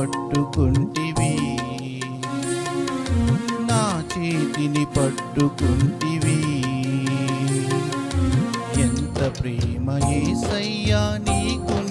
పట్టుకుంటివి. నా చేతిని పట్టుకుంటివి. ఎంత ప్రేమ ఏసయ్యా నీకు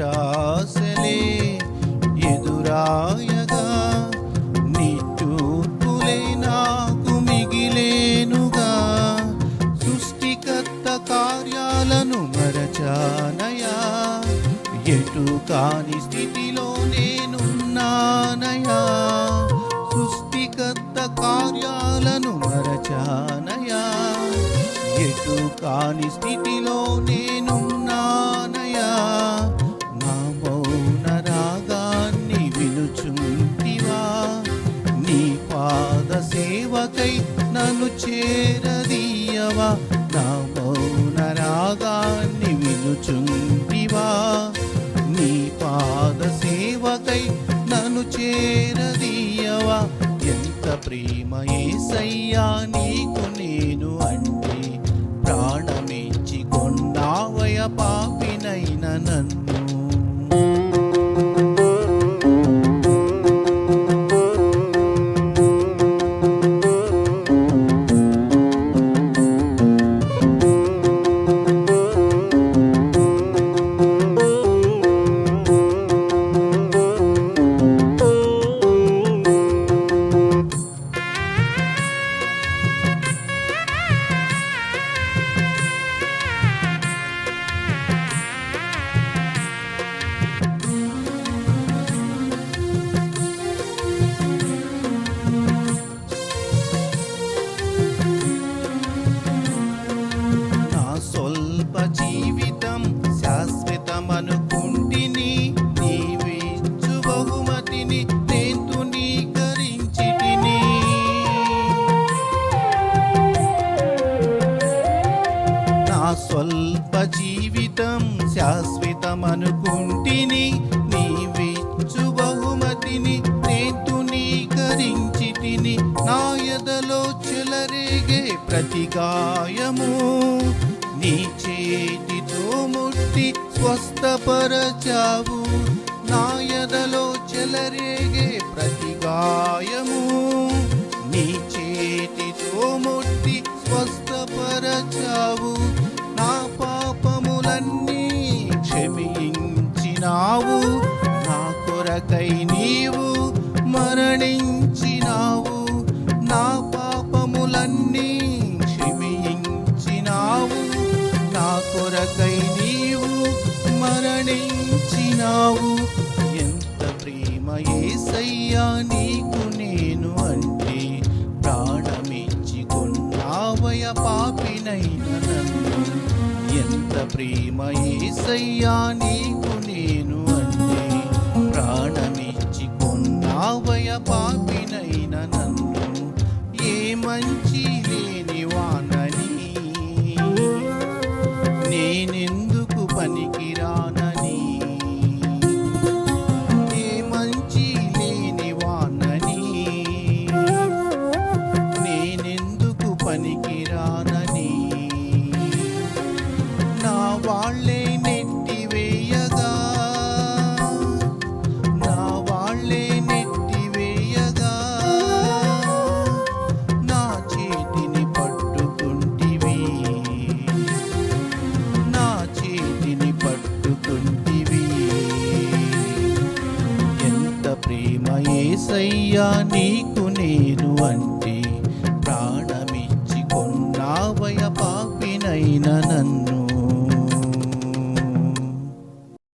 నిరాశలే ఎదురాయగా నిట్టూర్పులే నాకు మిగిలేనుగా. సృష్టికర్త కార్యాలను మరచానయా ఎటు కాని స్థితిలో నేనున్నానయా. సృష్టికర్త కార్యాలను మరచానయా ఎటు కాని స్థితిలో నేనున్నానయా. సేవకై నన్ను చేరదీయవా? నా మౌన రాగాన్ని వినుచుంటివా? నీ పాద సేవకై నన్ను చేరదీయవా? ఎంత ప్రేమ ఏసయ్యా నీకు నేను అంటే ప్రాణమిచ్చి కొండావయ పాపినైన నన్ను. స్వల్ప జీవితం శాశ్వతమనుకుంటిని నీవిచ్చు బహుమతిని నేను తునీకరించితిని నా ఎదలో చెలరేగే ప్రతి గాయము నీ చేతితో ముట్టి స్వస్థపరచావు నా ఎదలో చెలరేగే ప్రతి ప్రేమ ఏసయ్యా నీకు నేను అంటే ప్రాణమిచ్చి కొన్నావయ పాపినైన నన్ను. ఎంత ప్రేమ ఏసయ్యా నీకు నేను అంటే ప్రాణమిచ్చి కొన్నావయ పాపినైన నన్ను. ఏ మంచి లేని వానని నేనెందుకు పనికిరానని పనికిరానని నా వాళ్ళే నెట్టివేయగా నా వాళ్ళే నెట్టివేయగా నా చేతిని పట్టుకుంటివి. నా చేతిని పట్టుకుంటివి. ఎంత ప్రేమ ఏసయ్యా నీకు నేను అంటే. Nanda.